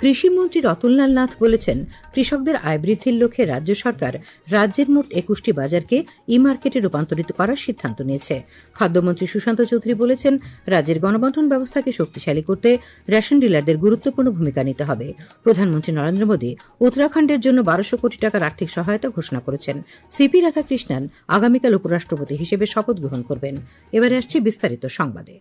কৃষিমন্ত্রী রতনলাল নাথ বলেছেন, কৃষকদের আয় বৃদ্ধির লক্ষ্যে রাজ্য সরকার রাজ্যের মোট একুশটি বাজারকে ই মার্কেটে রূপান্তরিত করার সিদ্ধান্ত নিয়েছে। খাদ্যমন্ত্রী সুশান্ত চৌধুরী বলেছেন, রাজ্যের গণবন্টন ব্যবস্থাকে শক্তিশালী করতে রেশন ডিলারদের গুরুত্বপূর্ণ ভূমিকা নিতে হবে। প্রধানমন্ত্রী নরেন্দ্র মোদী উত্তরাখণ্ডের জন্য বারোশো কোটি টাকার আর্থিক সহায়তা ঘোষণা করেছেন। সিপি রাধাকৃষ্ণন আগামীকাল উপরাষ্ট্রপতি হিসেবে শপথ গ্রহণ করবেন। এবারে আসছে বিস্তারিত সংবাদে।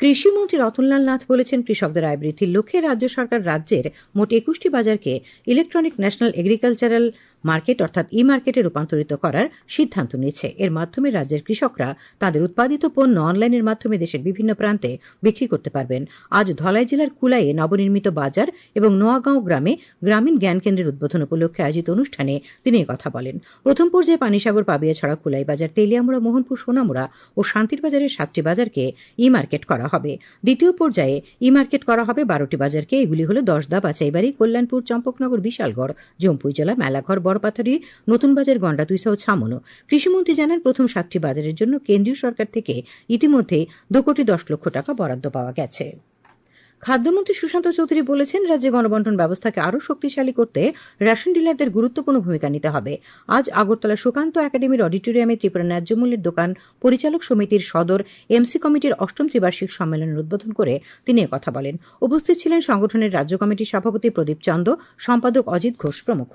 কৃষিমন্ত্রী রতনলাল নাথ বলেছেন, কৃষকদের আয় বৃদ্ধির লক্ষ্যে রাজ্য সরকার রাজ্যের মোট একুশটি বাজারকে ইলেকট্রনিক ন্যাশনাল এগ্রিকালচারাল মার্কেট অর্থাৎ ই মার্কেটে রূপান্তরিত করার সিদ্ধান্ত নিয়েছে। এর মাধ্যমে রাজ্যের কৃষকরা তাদের উৎপাদিত পণ্য অনলাইনের মাধ্যমে দেশের বিভিন্ন প্রান্তে বিক্রি করতে পারবেন। আজ ধলাই জেলার কুলাইয়ে নবনির্মিত বাজার এবং নোয়াগাঁও গ্রামে গ্রামীণ জ্ঞান কেন্দ্রের উদ্বোধন উপলক্ষে আয়োজিত অনুষ্ঠানে তিনি কথা বলেন। প্রথম পর্যায়ে পানিসাগর পাবিয়াছড়া কুলাই বাজার, তেলিয়ামুড়া, মোহনপুর, সোনামুড়া ও শান্তির বাজারের সাতটি বাজারকে ই মার্কেট করা হবে। দ্বিতীয় পর্যায়ে ই মার্কেট করা হবে বারোটি বাজারকে। এগুলি হল দশদা বাচাইবাড়ি কল্যাণপুর, চম্পকনগর, বিশালগড় জম্পুই জেলা, মেলাঘর বড়পাথারি নতুন বাজার গন্ডাতুইসা ও ছামনো কৃষিমন্ত্রী জানান, প্রথম সাতটি বাজারের জন্য কেন্দ্রীয় সরকার থেকে ইতিমধ্যে দু কোটি দশ লক্ষ টাকা বরাদ্দ পাওয়া গেছে। খাদ্যমন্ত্রী সুশান্ত চৌধুরী বলেছেন, রাজ্যে গণবন্টন ব্যবস্থাকে আরও শক্তিশালী করতে রেশন ডিলারদের গুরুত্বপূর্ণ ভূমিকা নিতে হবে। আজ আগরতলা সুকান্ত একাডেমির অডিটোরিয়ামে ত্রিপুরা ন্যায্য মূল্যের দোকান পরিচালক সমিতির সদর এমসি কমিটির অষ্টম ত্রিবার্ষিক সম্মেলনের উদ্বোধন করে তিনি কথা বলেন। উপস্থিত ছিলেন সংগঠনের রাজ্য কমিটির সভাপতি প্রদীপ চন্দ, সম্পাদক অজিত ঘোষ প্রমুখ।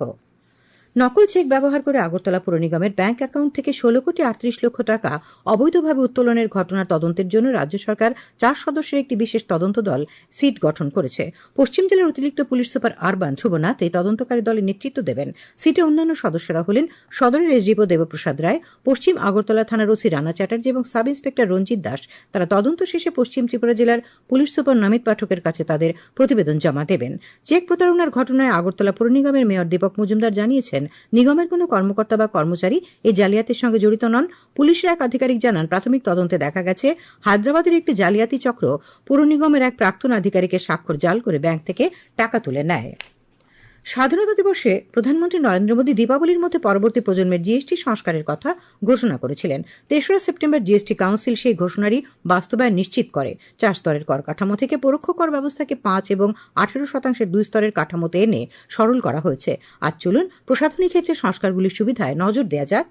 নকল চেক ব্যবহার করে আগরতলা পুর নিগমের ব্যাংক অ্যাকাউন্ট থেকে ষোলো কোটি আটত্রিশ লক্ষ টাকা অবৈধভাবে উত্তোলনের ঘটনার তদন্তের জন্য রাজ্য সরকার চার সদস্যের একটি বিশেষ তদন্ত দল সিট গঠন করেছে। পশ্চিম জেলার অতিরিক্ত পুলিশ সুপার আরবান ধ্রুবনাথ এই তদন্তকারী দলের নেতৃত্ব দেবেন। সিটে অন্যান্য সদস্যরা হলেন সদরের এসডিপো দেবপ্রসাদ রায়, পশ্চিম আগরতলা থানার ওসি রানা চ্যাটার্জি এবং সাব ইন্সপেক্টর রঞ্জিত দাস। তারা তদন্ত শেষে পশ্চিম ত্রিপুরা জেলার পুলিশ সুপার নমিত পাঠকের কাছে তাদের প্রতিবেদন জমা দেবেন। চেক প্রতারণার ঘটনায় আগরতলা পুর নিগমের মেয়র দীপক মজুমদার জানিয়েছেন নিগমের কোনো কর্মকর্তা বা কর্মচারী এই জালিয়াতির সঙ্গে জড়িত নন। পুলিশের এক আধিকারিক জানান, প্রাথমিক তদন্তে দেখা গেছে, হায়দ্রাবাদের একটি জালিয়াতি চক্র পুর নিগমের এক প্রাক্তন আধিকারিকের স্বাক্ষর জাল করে ব্যাংক থেকে টাকা তুলে নেয়। স্বাধীনতা দিবসে প্রধানমন্ত্রী নরেন্দ্র মোদী দীপাবলির মধ্যে পরবর্তী প্রজন্মের জিএসটি সংস্কারের কথা ঘোষণা করেছিলেন। তেসরা সেপ্টেম্বর জিএসটি কাউন্সিল সেই ঘোষণারই বাস্তবায়ন নিশ্চিত করে। চার স্তরের কর কাঠামো থেকে পরোক্ষ কর ব্যবস্থাকে পাঁচ এবং আঠেরো শতাংশের দুই স্তরের কাঠামোতে এনে সরল করা হয়েছে। আজ চলুন প্রশাসনিক ক্ষেত্রে সংস্কারগুলির সুবিধায় নজর দেওয়া যাক।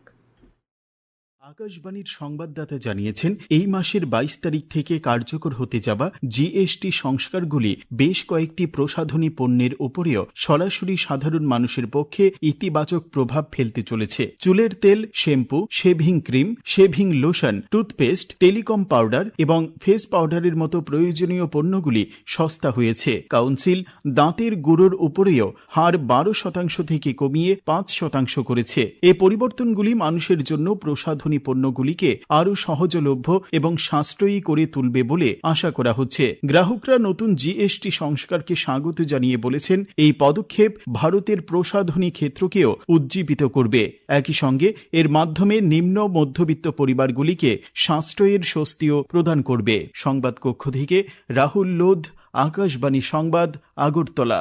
আকাশবাণীর সংবাদদাতা জানিয়েছেন, এই মাসের বাইশ তারিখ থেকে কার্যকর হতে যাওয়া জিএসটি সংস্কারগুলি বেশ কয়েকটি প্রসাধনী পণ্যের উপরেও সরাসরি সাধারণ মানুষের পক্ষে ইতিবাচক প্রভাব ফেলতে চলেছে। চুলের তেল, shampoo, shaving cream, shaving lotion, toothpaste, talcum powder এবং ফেস পাউডারের মতো প্রয়োজনীয় পণ্যগুলি সস্তা হয়েছে। কাউন্সিল দাঁতের গুঁড়োর উপরেও হার বারো শতাংশ থেকে কমিয়ে পাঁচ শতাংশ করেছে। এ পরিবর্তনগুলি মানুষের জন্য প্রসাধনী প্রসাধনী পণ্যগুলিকে আরও সহজলভ্য এবং সাশ্রয়ী করে তুলবে বলে আশা করা হচ্ছে। গ্রাহকরা নতুন জিএসটি সংস্কারকে স্বাগত জানিয়ে বলেছেন, এই পদক্ষেপ ভারতের প্রসাধনী ক্ষেত্রকেও উজ্জীবিত করবে। একই সঙ্গে এর মাধ্যমে নিম্ন মধ্যবিত্ত পরিবারগুলিকে সাশ্রয়ের স্বস্তিও প্রদান করবে। সংবাদ কক্ষ থেকে রাহুল লোধ, আকাশবাণী সংবাদ, আগরতলা।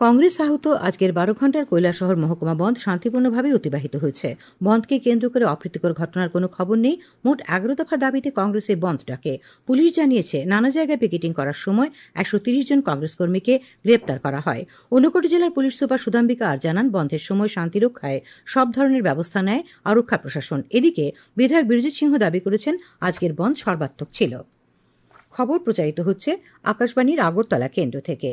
কংগ্রেস আহত আজকের বারো ঘণ্টার কৈলাসহর মহকুমা বন্ধ শান্তিপূর্ণভাবে অতিবাহিত হয়েছে। বন্ধকে কেন্দ্র করে অপ্রীতিকর ঘটনার কোনো খবর নেই। মোট এগারো দফা দাবিতে কংগ্রেসে বন্ধ ডাকে। পুলিশ জানিয়েছে, নানা জায়গায় পিকেটিং করার সময় একশো তিরিশ জন কংগ্রেস কর্মীকে গ্রেপ্তার করা হয়। ঊনকোটি জেলার পুলিশ সুপার সুধাম্বিকা আর জানান, বন্ধের সময় শান্তি রক্ষায় সব ধরনের ব্যবস্থা নেয় আরক্ষা প্রশাসন। এদিকে বিধায়ক বীরজিৎ সিংহ দাবি করেছেন, আজকের বন্ধ সর্বাত্মক ছিল। খবর প্রচারিত হচ্ছে আকাশবাণীর আগরতলা কেন্দ্র থেকে।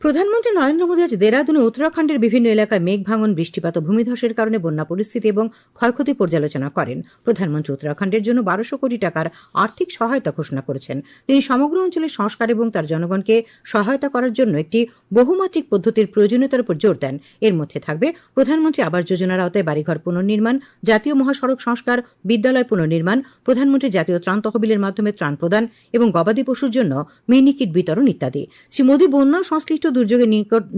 প্রধানমন্ত্রী নরেন্দ্র মোদী আজ দেরাদুনে উত্তরাখণ্ডের বিভিন্ন এলাকায় মেঘ ভাঙন বৃষ্টিপাত ও ভূমিধসের কারণে বন্যা পরিস্থিতি এবং ক্ষয়ক্ষতি পর্যালোচনা করেন। প্রধানমন্ত্রী উত্তরাখণ্ডের জন্য বারোশো কোটি টাকার আর্থিক সহায়তা ঘোষণা করেছেন। তিনি সমগ্র অঞ্চলের সংস্কার এবং তার জনগণকে সহায়তা করার জন্য একটি বহুমাত্রিক পদ্ধতির প্রয়োজনীয়তার উপর জোর দেন। এর মধ্যে থাকবে প্রধানমন্ত্রী আবাস যোজনার আওতায় বাড়িঘর পুনর্নির্মাণ, জাতীয় মহাসড়ক সংস্কার, বিদ্যালয় পুনর্নির্মাণ, প্রধানমন্ত্রী জাতীয় ত্রাণ তহবিলের মাধ্যমে ত্রাণ প্রদান এবং গবাদি পশুর জন্য মিনি কিট বিতরণ ইত্যাদি। শ্রী মোদী বন্যা সংশ্লিষ্ট দুর্যোগে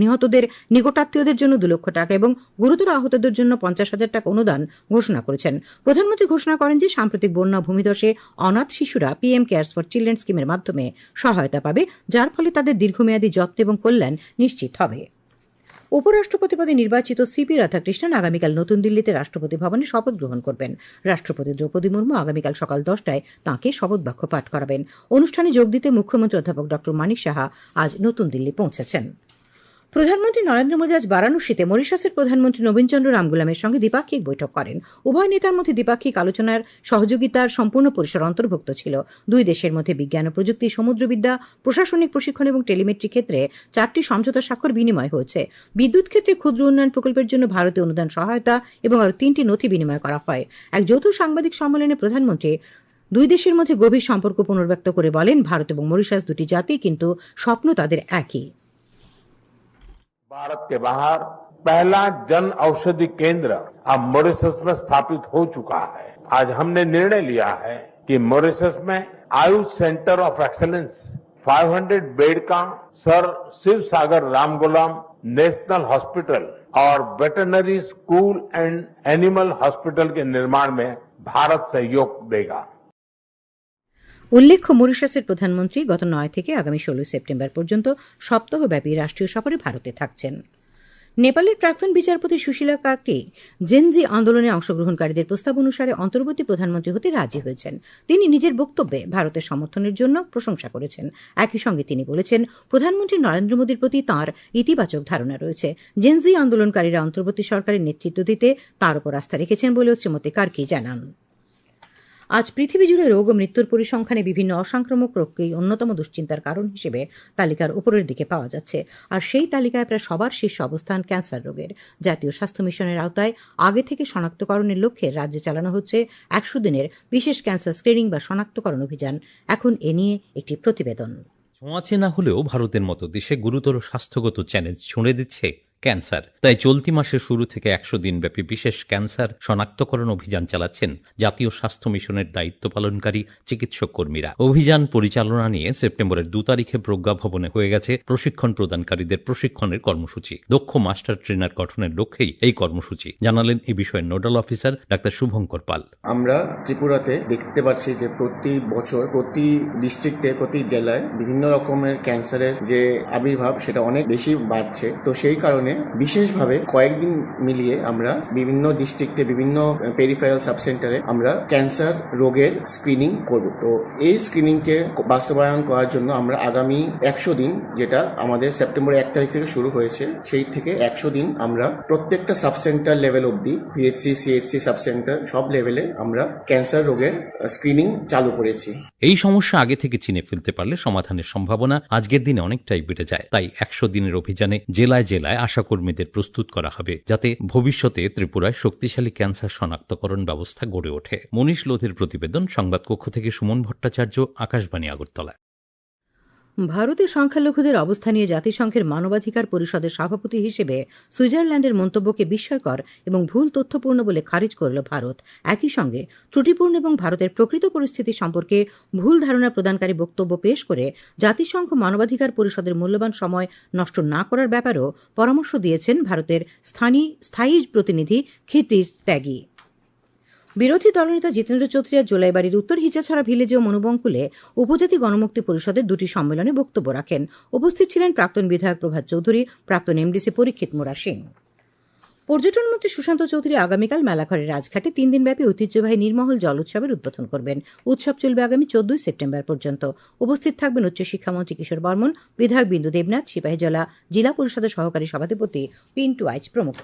নিহতদের, নিকটাত্মীয়দের জন্য দু লক্ষ টাকা এবং গুরুতর আহতদের জন্য পঞ্চাশ হাজার টাকা অনুদান ঘোষণা করেছেন। প্রধানমন্ত্রী ঘোষণা করেন যে, সাম্প্রতিক বন্যা ভূমিধসে অনাথ শিশুরা পিএম কেয়ার্স ফর চিলড্রেন স্কিমের মাধ্যমে সহায়তা পাবে, যার ফলে তাদের দীর্ঘমেয়াদী যত্ন এবং কল্যাণ নিশ্চিত হবে। উপরাষ্ট্রপতি পদে নির্বাচিত সিপি রাধাকৃষ্ণন আগামীকাল নতুন দিল্লিতে রাষ্ট্রপতি ভবনে শপথ গ্রহণ করবেন। রাষ্ট্রপতি দ্রৌপদী মুর্মু আগামীকাল সকাল দশটায় তাঁকে শপথ বাক্য পাঠ করাবেন। অনুষ্ঠানে যোগ দিতে মুখ্যমন্ত্রী অধ্যাপক ড মানিক সাহা আজ নতুন দিল্লি পৌঁছেছেন। প্রধানমন্ত্রী নরেন্দ্র মোদী আজ বারাণসীতে মরিশাসের প্রধানমন্ত্রী নবীনচন্দ্র রামগুলামের সঙ্গে দ্বিপাক্ষিক বৈঠক করেন। উভয় নেতার মধ্যে দ্বিপাক্ষিক আলোচনার সহযোগিতার সম্পূর্ণ পরিসর অন্তর্ভুক্ত ছিল। দুই দেশের মধ্যে বিজ্ঞান ও প্রযুক্তি, সমুদ্রবিদ্যা, প্রশাসনিক প্রশিক্ষণ এবং টেলিমেট্রি ক্ষেত্রে চারটি সমঝোতা স্বাক্ষর বিনিময় হয়েছে। বিদ্যুৎ ক্ষেত্রে ক্ষুদ্র উন্নয়ন প্রকল্পের জন্য ভারতীয় অনুদান, সহায়তা এবং আরও তিনটি নথি বিনিময় করা হয়। এক যৌথ সাংবাদিক সম্মেলনে প্রধানমন্ত্রী দুই দেশের মধ্যে গভীর সম্পর্ক পুনর্ব্যক্ত করে বলেন, ভারত এবং মরিশাস দুটি জাতি কিন্তু স্বপ্ন তাদের একই। भारत के बाहर पहला जन औषधि केंद्र अब मॉरिशस में स्थापित हो चुका है। आज हमने निर्णय लिया है कि मॉरिशस में AYUSH centre of excellence 500 bed का Sir Shiv Sagar Ramgoolam national hospital और veterinary school and animal hospital के निर्माण में भारत सहयोग देगा। উল্লেখ্য, মরিশাসের প্রধানমন্ত্রী গত নয় থেকে আগামী ষোলোই সেপ্টেম্বর পর্যন্ত সপ্তাহব্যাপী রাষ্ট্রীয় সফরে ভারতে থাকছেন। নেপালের প্রাক্তন বিচারপতি সুশীলা কার্কি জেনজি আন্দোলনে অংশগ্রহণকারীদের প্রস্তাব অনুসারে অন্তর্বর্তী প্রধানমন্ত্রী হতে রাজি হয়েছেন। তিনি নিজের বক্তব্যে ভারতের সমর্থনের জন্য প্রশংসা করেছেন। একই সঙ্গে তিনি বলেছেন, প্রধানমন্ত্রী নরেন্দ্র মোদীর প্রতি তাঁর ইতিবাচক ধারণা রয়েছে। জেনজি আন্দোলনকারীরা অন্তর্বর্তী সরকারের নেতৃত্ব দিতে তাঁর উপর আস্থা রেখেছেন বলেও শ্রীমতী কার্কি জানান। আজ পৃথিবী জুড়ে রোগ ও মৃত্যুর পরিসংখ্যানে বিভিন্ন অসংক্রামক রোগকেই অন্যতম দুশ্চিন্তার কারণ হিসেবে তালিকার উপরের দিকে পাওয়া যাচ্ছে। আর সেই তালিকায় প্রায় সবার শীর্ষ অবস্থান ক্যান্সার রোগের। জাতীয় স্বাস্থ্য মিশনের আওতায় আগে থেকে শনাক্তকরণের লক্ষ্যে রাজ্যে চালানো হচ্ছে একশো দিনের বিশেষ ক্যান্সার স্ক্রিনিং বা শনাক্তকরণ অভিযান। এখন এ নিয়ে একটি প্রতিবেদন। ছোঁয়াচে না হলেও ভারতের মতো দেশে গুরুতর স্বাস্থ্যগত চ্যালেঞ্জ ছুঁড়ে দিচ্ছে ক্যান্সার। তাই চলতি মাসের শুরু থেকে একশো দিনব্যাপী বিশেষ ক্যান্সার শনাক্তকরণ অভিযান চালাচ্ছেন জাতীয় স্বাস্থ্য মিশনের দায়িত্ব পালনকারী চিকিৎসক কর্মীরা। অভিযান পরিচালনা নিয়ে সেপ্টেম্বরের দু তারিখে প্রজ্ঞা ভবনে হয়ে গেছে প্রশিক্ষণ প্রদানকারীদের প্রশিক্ষণের কর্মসূচি। দক্ষ মাস্টার ট্রেনার গঠনের লক্ষ্যেই এই কর্মসূচি। জানালেন এ বিষয়ে nodal officer doctor Subhankar Pal. আমরা ত্রিপুরাতে দেখতে পাচ্ছি যে প্রতি বছর প্রতি ডিস্ট্রিক্টে, প্রতি জেলায় বিভিন্ন রকমের ক্যান্সারের যে আবির্ভাব, সেটা অনেক বেশি বাড়ছে। তো সেই কারণে বিশেষভাবে কয়েকদিন মিলিয়ে আমরা বিভিন্ন ডিস্ট্রিক্টে বিভিন্ন পেরিফেরাল সাব সেন্টারে আমরা ক্যান্সার রোগের স্ক্রিনিং করব। তো এই স্ক্রিনিংকে বাস্তবায়ন করার জন্য আমরা আগামী একশো দিন, যেটা আমাদের সেপ্টেম্বর এক তারিখ থেকে শুরু হয়েছে, সেই থেকে একশো দিন আমরা প্রত্যেকটা সাব সেন্টার লেভেল অবধি পিএইচসি সিএইচসি সাব সেন্টার সব লেভেলে আমরা ক্যান্সার রোগের স্ক্রিনিং চালু করেছি। এই সমস্যা আগে থেকে চিনে ফেলতে পারলে সমাধানের সম্ভাবনা আজকের দিনে অনেকটাই বেড়ে যায়। তাই একশো দিনের অভিযানে জেলায় জেলায় আশাকর্মীদের প্রস্তুত করা হবে, যাতে ভবিষ্যতে ত্রিপুরায় শক্তিশালী ক্যান্সার শনাক্তকরণ ব্যবস্থা গড়ে ওঠে। মনীষ লোধের প্রতিবেদন সংবাদকক্ষ থেকে সুমন ভট্টাচার্য, আকাশবাণী আগরতলা। ভারতের সংখ্যালঘুদের অবস্থা নিয়ে জাতিসংঘের মানবাধিকার পরিষদের সভাপতি হিসেবে সুইজারল্যান্ডের মন্তব্যকে বিস্ময়কর এবং ভুল তথ্যপূর্ণ বলে খারিজ করল ভারত। একই সঙ্গে ত্রুটিপূর্ণ এবং ভারতের প্রকৃত পরিস্থিতি সম্পর্কে ভুল ধারণা প্রদানকারী বক্তব্য পেশ করে জাতিসংঘ মানবাধিকার পরিষদের মূল্যবান সময় নষ্ট না করার ব্যাপারেও পরামর্শ দিয়েছেন ভারতের স্থানীয় স্থায়ী প্রতিনিধি ক্ষিতিশ ত্যাগী। বিরোধী দলনেতা জিতেন্দ্র চৌধুরী আজ জোলাইবাড়ির উত্তর হিচাছড়া ভিলেজে ও মনুবঙ্কুলে উপজাতি গণমুক্তি পরিষদের দুটি সম্মেলনে বক্তব্য রাখেন। উপস্থিত ছিলেন প্রাক্তন বিধায়ক প্রভাত চৌধুরী, প্রাক্তন এমডিসি পরীক্ষিত মোরা সিং পর্যটন মন্ত্রী সুশান্ত চৌধুরী আগামীকাল মেলাঘরের রাজঘাটে তিন দিনব্যাপী ঐতিহ্যবাহী নির্মহল জল উৎসবের উদ্বোধন করবেন। উৎসব চলবে আগামী চোদ্দই সেপ্টেম্বর পর্যন্ত। উপস্থিত থাকবেন উচ্চশিক্ষামন্ত্রী কিশোর বর্মন, বিধায়ক বিন্দু দেবনাথ, সিপাহীজলা, জেলা পরিষদের সহকারী সভাধিপতি পিন্টু আইচ প্রমুখ।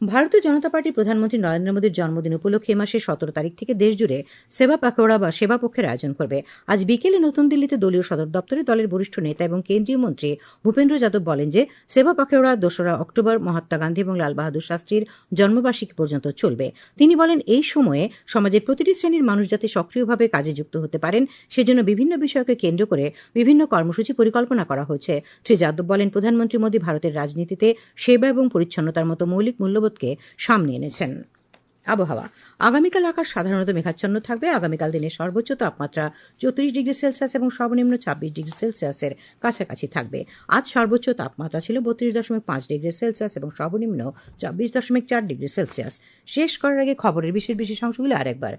ভারতীয় জনতা পার্টির প্রধানমন্ত্রী নরেন্দ্র মোদীর জন্মদিন উপলক্ষে এ মাসের সতেরো তারিখ থেকে দেশজুড়ে সেবা পাকোড়া বা সেবা পক্ষের আয়োজন করবে। আজ বিকেলে নতুন দিল্লিতে দলীয় সদর দপ্তরে দলের বরিষ্ঠ নেতা এবং কেন্দ্রীয় মন্ত্রী ভূপেন্দ্র যাদব বলেন যে, সেবা পাকোড়া, দোসরা অক্টোবর, মহাত্মা গান্ধী এবং লাল বাহাদুর শাস্ত্রীর জন্মবার্ষিকী পর্যন্ত চলবে। তিনি বলেন, এই সময়ে সমাজের প্রতিটি শ্রেণির মানুষ যাতে সক্রিয়ভাবে কাজে যুক্ত হতে পারেন, সেজন্য বিভিন্ন বিষয়কে কেন্দ্র করে বিভিন্ন কর্মসূচি পরিকল্পনা করা হয়েছে। শ্রী যাদব বলেন, প্রধানমন্ত্রী মোদী ভারতের রাজনীতিতে সেবা এবং পরিচ্ছন্নতার মতো মৌলিক মূল্যবোধকে সামনে এনেছেন। আবহাওয়া। আগামীকাল আকাশ সাধারণত মেঘাচ্ছন্ন থাকবে। আগামীকাল দিনের সর্বোচ্চ তাপমাত্রা চৌত্রিশ ডিগ্রি সেলসিয়াস এবং সর্বনিম্ন ছাব্বিশ ডিগ্রি সেলসিয়াসের কাছাকাছি থাকবে। আজ সর্বোচ্চ তাপমাত্রা ছিল বত্রিশ দশমিক পাঁচ ডিগ্রি সেলসিয়াস এবং সর্বনিম্ন চব্বিশ দশমিক চার ডিগ্রি সেলসিয়াস। শেষ করার আগে খবরের বিশেষ বিশেষ অংশগুলো আরেকবার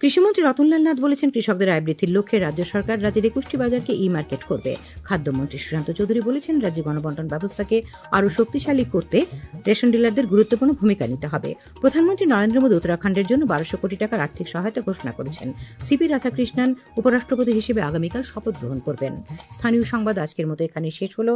কৃষিমন্ত্রী রতনলাল নাথ বলেছেন, কৃষকদের আয় বৃদ্ধির লক্ষ্যে রাজ্য সরকার রাজ্যের একুশটি বাজারকে ই মার্কেট করবে। খাদ্যমন্ত্রী সুশান্ত চৌধুরী বলেছেন, রাজ্যে গণবন্টন ব্যবস্থাকে আরও শক্তিশালী করতে রেশন ডিলারদের গুরুত্বপূর্ণ ভূমিকা নিতে হবে। প্রধানমন্ত্রী নরেন্দ্র মোদী উত্তরাখণ্ডের জন্য বারোশো কোটি টাকার আর্থিক সহায়তা ঘোষণা করেছেন। সিপি রাধাকৃষ্ণন, উপরাষ্ট্রপতি হিসেবে আগামীকাল শপথ গ্রহণ করবেন। স্থানীয় সংবাদ আজকের মতো এখানে শেষ হলো।